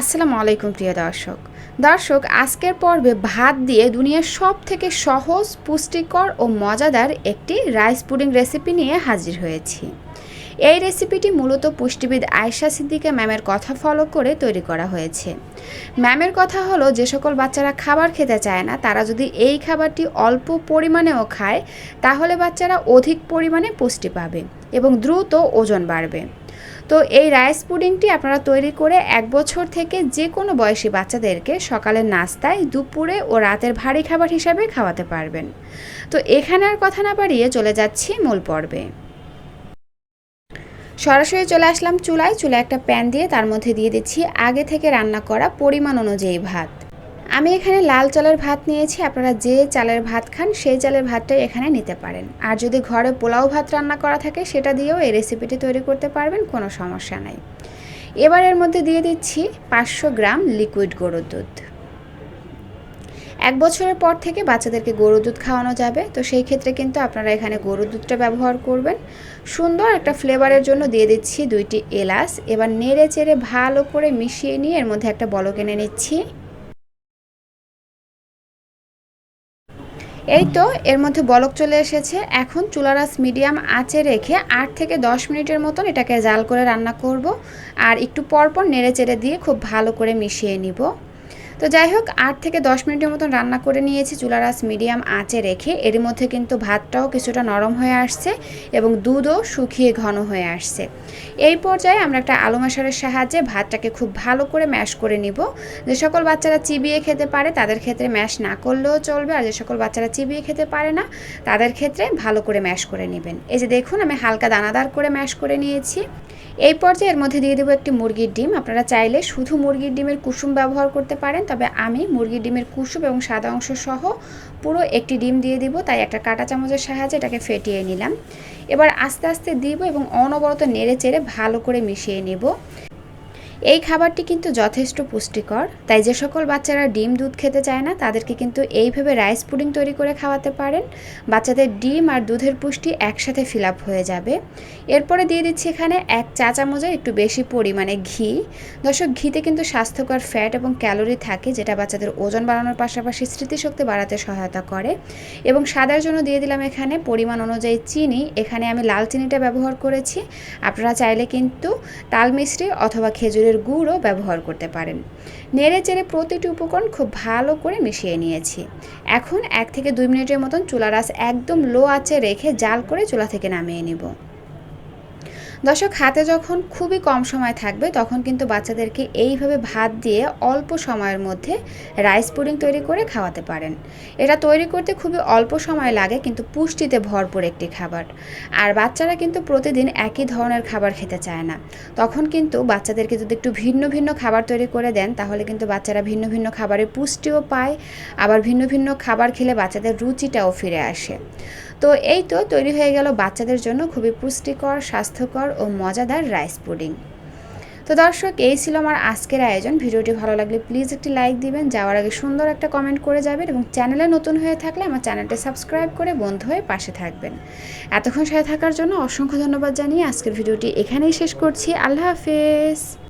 আসসালামু আলাইকুম প্রিয় দর্শক। দর্শক, আজকের পর্বে ভাত দিয়ে দুনিয়ার সব থেকে সহজ, পুষ্টিকর ও মজাদার একটি রাইস পুডিং রেসিপি নিয়ে হাজির হয়েছি। এই রেসিপিটি মূলত পুষ্টিবিদ আয়শা সিদ্দিকা ম্যামের কথা ফলো করে তৈরি করা হয়েছে। ম্যামের কথা হলো, যে সকল বাচ্চারা খাবার খেতে চায় না, তারা যদি এই খাবারটি অল্প পরিমাণেও খায়, তাহলে বাচ্চারা অধিক পরিমাণে পুষ্টি পাবে এবং দ্রুত ওজন বাড়বে। তো এই রাইস পুডিংটি আপনারা তৈরি করে এক বছর থেকে যে কোনো বয়সী বাচ্চাদেরকে সকালের নাস্তায়, দুপুরে ও রাতের ভারী খাবার হিসাবে খাওয়াতে পারবেন। তো এখানে আর কথা না বাড়িয়ে চলে যাচ্ছি মূল পর্বে। সরাসরি চলে আসলাম চুলায়। চুলায় একটা প্যান দিয়ে তার মধ্যে দিয়ে দিচ্ছি আগে থেকে রান্না করা পরিমাণ অনুযায়ী ভাত। আমি এখানে লাল চালের ভাত নিয়েছি, আপনারা যে চালের ভাত খান সেই চালের ভাতটাই এখানে নিতে পারেন। আর যদি ঘরে পোলাও ভাত রান্না করা থাকে, সেটা দিয়েও এই রেসিপিটি তৈরি করতে পারবেন, কোনো সমস্যা নাই। এবার এর মধ্যে দিয়ে দিচ্ছি পাঁচশো গ্রাম লিকুইড গরুর দুধ। এক বছরের পর থেকে বাচ্চাদেরকে গরুর দুধ খাওয়ানো যাবে, তো সেই ক্ষেত্রে কিন্তু আপনারা এখানে গরুর দুধটা ব্যবহার করবেন। সুন্দর একটা ফ্লেভারের জন্য দিয়ে দিচ্ছি দুইটি এলাচ। এবার নেড়ে চেড়ে ভালো করে মিশিয়ে নিয়ে এর মধ্যে একটা বলক এনে নিচ্ছি। এই তো, এর মধ্যে বলক চলে এসেছে। এখন চুলারাস মিডিয়াম আঁচে রেখে আট থেকে দশ মিনিটের মতন এটাকে জাল করে রান্না করব। আর একটু পরপর নেড়ে চেড়ে দিয়ে খুব ভালো করে মিশিয়ে নিব। তো যাই হোক আট থেকে দশ মিনিটের মতন রান্না করে নিয়েছি। চুলারাস মিডিয়াম আঁচে রেখে এর মধ্যে কিন্তু ভাতটাও কিছুটা নরম হয়ে আসছে এবং দুধও শুকিয়ে ঘন হয়ে আসছে। এই পর্যায়ে আমরা একটা আলু মশারের সাহায্যে ভাতটাকে খুব ভালো করে ম্যাশ করে নিব। যে সকল বাচ্চারা চিবিয়ে খেতে পারে, তাদের ক্ষেত্রে ম্যাশ না করলেও চলবে। আর যে সকল বাচ্চারা চিবিয়ে খেতে পারে না, তাদের ক্ষেত্রে ভালো করে ম্যাশ করে নেবেন। এই যে দেখুন, আমি হালকা দানাদার করে ম্যাশ করে নিয়েছি। এই পর্যায়ে এর মধ্যে দিয়ে দেবো একটি মুরগির ডিম। আপনারা চাইলে শুধু মুরগির ডিমের কুসুম ব্যবহার করতে পারেন তবে আমি মুরগির ডিমের কুসুম এবং সাদা অংশ সহ পুরো একটি ডিম দিয়ে দিব, তাই একটা কাঁটা চামচের সাহায্যে এটাকে ফেটিয়ে নিলাম। এবার আস্তে আস্তে দিব এবং অনবরত নেড়ে চেড়ে ভালো করে মিশিয়ে নেব। এই খাবারটি কিন্তু যথেষ্ট পুষ্টিকর, তাই যে সকল বাচ্চারা ডিম, দুধ খেতে চায় না, তাদেরকে কিন্তু এইভাবে রাইস পুডিং তৈরি করে খাওয়াতে পারেন। বাচ্চাদের ডিম আর দুধের পুষ্টি একসাথে ফিল আপ হয়ে যাবে। এরপরে দিয়ে দিচ্ছি এখানে এক চা চামচের একটু বেশি পরিমাণে ঘি। দর্শক, ঘিতে কিন্তু স্বাস্থ্যকর ফ্যাট এবং ক্যালোরি থাকে, যেটা বাচ্চাদের ওজন বাড়ানোর পাশাপাশি স্মৃতিশক্তি বাড়াতে সহায়তা করে। এবং সাদার জন্য দিয়ে দিলাম এখানে পরিমাণ অনুযায়ী চিনি। এখানে আমি লাল চিনিটা ব্যবহার করেছি। আপনারা চাইলে কিন্তু তাল মিশ্রি অথবা খেজুরের খেজুরের গুঁড়ও ব্যবহার করতে পারেন। নেড়ে চেড়ে প্রতিটি উপকরণ খুব ভালো করে মিশিয়ে নিয়েছি। এখন এক থেকে দুই মিনিটের মতন চুলা রাস একদম লো আঁচে রেখে জাল করে চুলা থেকে নামিয়ে নিব। দর্শক, হাতে যখন খুবই কম সময় থাকবে, তখন কিন্তু বাচ্চাদেরকে এইভাবে ভাত দিয়ে অল্প সময়ের মধ্যে রাইস পুডিং তৈরি করে খাওয়াতে পারেন। এটা তৈরি করতে খুবই অল্প সময় লাগে, কিন্তু পুষ্টিতে ভরপুর একটি খাবার। আর বাচ্চারা কিন্তু প্রতিদিন একই ধরনের খাবার খেতে চায় না। তখন কিন্তু বাচ্চাদেরকে যদি একটু ভিন্ন ভিন্ন খাবার তৈরি করে দেন, তাহলে কিন্তু বাচ্চারা ভিন্ন ভিন্ন খাবারের পুষ্টিও পায়, আবার ভিন্ন ভিন্ন খাবার খেলে বাচ্চাদের রুচিটাও ফিরে আসে। তো এই তো তৈরি হয়ে গেল বাচ্চাদের জন্য খুবই পুষ্টিকর, স্বাস্থ্যকর ও মজাদার রাইস পুডিং। তো দর্শক, এই ছিল আমার আজকের আয়োজন। ভিডিওটি ভালো লাগলে প্লিজ একটি লাইক দিবেন, যাওয়ার আগে সুন্দর একটা কমেন্ট করে যাবেন এবং চ্যানেলে নতুন হয়ে থাকলে আমার চ্যানেলটি সাবস্ক্রাইব করে বন্ধু হয়ে পাশে থাকবেন। এতক্ষণ সাথে থাকার জন্য অসংখ্য ধন্যবাদ জানিয়ে আজকের ভিডিওটি এখানেই শেষ করছি। আল্লাহ হাফেজ।